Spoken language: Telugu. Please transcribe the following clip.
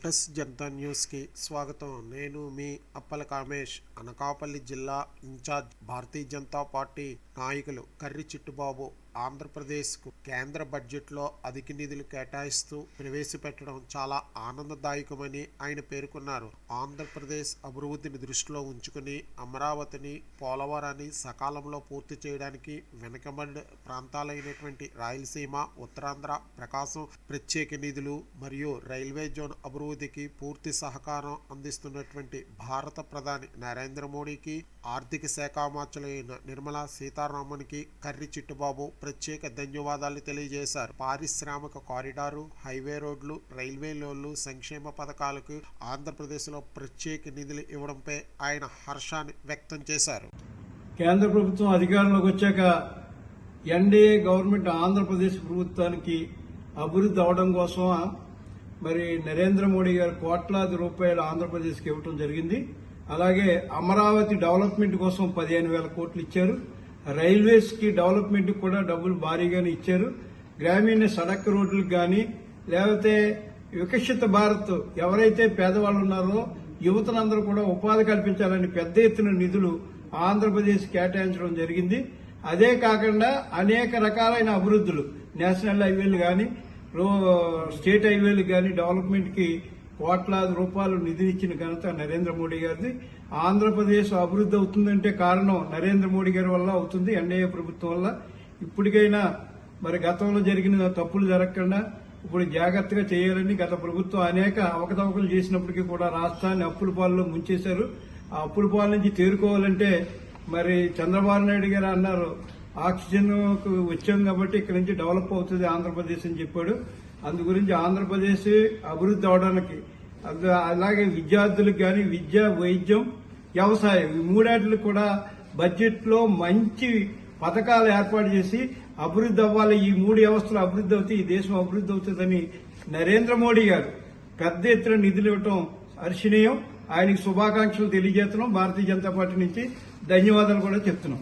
ప్రెస్ జనతా న్యూస్కి స్వాగతం. నేను మీ అప్పల కామేష్. అనకాపల్లి జిల్లా ఇన్ఛార్జ్ భారతీయ జనతా పార్టీ నాయకులు కర్రి చిట్టుబాబు. ఆంధ్రప్రదేశ్కు కేంద్ర బడ్జెట్లో అధిక నిధులు కేటాయిస్తూ ప్రవేశపెట్టడం చాలా ఆనందదాయకమని ఆయన పేర్కొన్నారు. ఆంధ్రప్రదేశ్ అభివృద్ధిని దృష్టిలో ఉంచుకుని అమరావతిని పోలవరాన్ని సకాలంలో పూర్తి చేయడానికి వెనకబడి ప్రాంతాలైనటువంటి రాయలసీమ ఉత్తరాంధ్ర ప్రకాశం ప్రత్యేక నిధులు మరియు రైల్వే జోన్ అభివృద్ధికి పూర్తి సహకారం అందిస్తున్నటువంటి భారత ప్రధాని నరేంద్ర మోడీకి ఆర్థిక శాఖ మార్చులైన నిర్మలా సీతారామన్కి కర్రి చిట్టుబాబు ప్రత్యేక ధన్యవాదాలు తెలియజేశారు. పారిశ్రామిక కారిడారు హైవే రోడ్లు రైల్వే లోన్లు సంక్షేమ పథకాలకు ఆంధ్రప్రదేశ్లో ప్రత్యేక నిధులు ఇవ్వడంపై ఆయన హర్షాన్ని వ్యక్తం చేశారు. కేంద్ర ప్రభుత్వం అధికారంలోకి వచ్చాక ఎన్డీఏ గవర్నమెంట్ ఆంధ్రప్రదేశ్ ప్రభుత్వానికి అభివృద్ధి అవడం కోసం మరి నరేంద్ర మోడీ గారు కోట్లాది రూపాయలు ఆంధ్రప్రదేశ్కి ఇవ్వటం జరిగింది. అలాగే అమరావతి డెవలప్మెంట్ కోసం పదిహేను వేల కోట్లు ఇచ్చారు. రైల్వేస్కి డెవలప్మెంట్ కూడా డబ్బులు భారీగానే ఇచ్చారు. గ్రామీణ సడక్ రోడ్లకు కానీ లేకపోతే వికసిత భారత్ ఎవరైతే పేదవాళ్ళు ఉన్నారో యువతనందరూ కూడా ఉపాధి కల్పించాలని పెద్ద ఎత్తున నిధులు ఆంధ్రప్రదేశ్ కేటాయించడం జరిగింది. అదే కాకుండా అనేక రకాలైన అభివృద్ధులు నేషనల్ హైవేలు కానీ స్టేట్ హైవేలు కానీ డెవలప్మెంట్కి కోట్లాది రూపాయలు నిధినిచ్చిన ఘనత నరేంద్ర మోడీ గారిది. ఆంధ్రప్రదేశ్ అభివృద్ధి అవుతుందంటే కారణం నరేంద్ర మోడీ గారి వల్ల అవుతుంది ఎన్డీఏ ప్రభుత్వం వల్ల. ఇప్పటికైనా మరి గతంలో జరిగిన తప్పులు జరగకుండా ఇప్పుడు జాగ్రత్తగా చేయాలని గత ప్రభుత్వం అనేక అవకతవకలు చేసినప్పటికీ కూడా రాష్ట్రాన్ని అప్పుల పాలలో ముంచేశారు. ఆ అప్పుల పాల నుంచి తేరుకోవాలంటే మరి చంద్రబాబు నాయుడు గారు అన్నారు ఆక్సిజన్ వచ్చాం కాబట్టి ఇక్కడ నుంచి డెవలప్ అవుతుంది ఆంధ్రప్రదేశ్ అని చెప్పాడు. అందు గురించి ఆంధ్రప్రదేశ్ అభివృద్ధి అవడానికి అలాగే విద్యార్థులకు కానీ విద్య వైద్యం వ్యవసాయం ఈ మూడాటికి కూడా బడ్జెట్లో మంచి పథకాలు ఏర్పాటు చేసి అభివృద్ధి అవ్వాలి. ఈ మూడు వ్యవస్థలు అభివృద్ధి అవుతాయి ఈ దేశం అభివృద్ధి అవుతుందని నరేంద్ర మోడీ గారు పెద్ద ఎత్తున నిధులు ఇవ్వటం హర్షణీయం ఆయనకి శుభాకాంక్షలు తెలియజేస్తున్నాం. భారతీయ జనతా పార్టీ నుంచి ధన్యవాదాలు కూడా చెప్తున్నాం.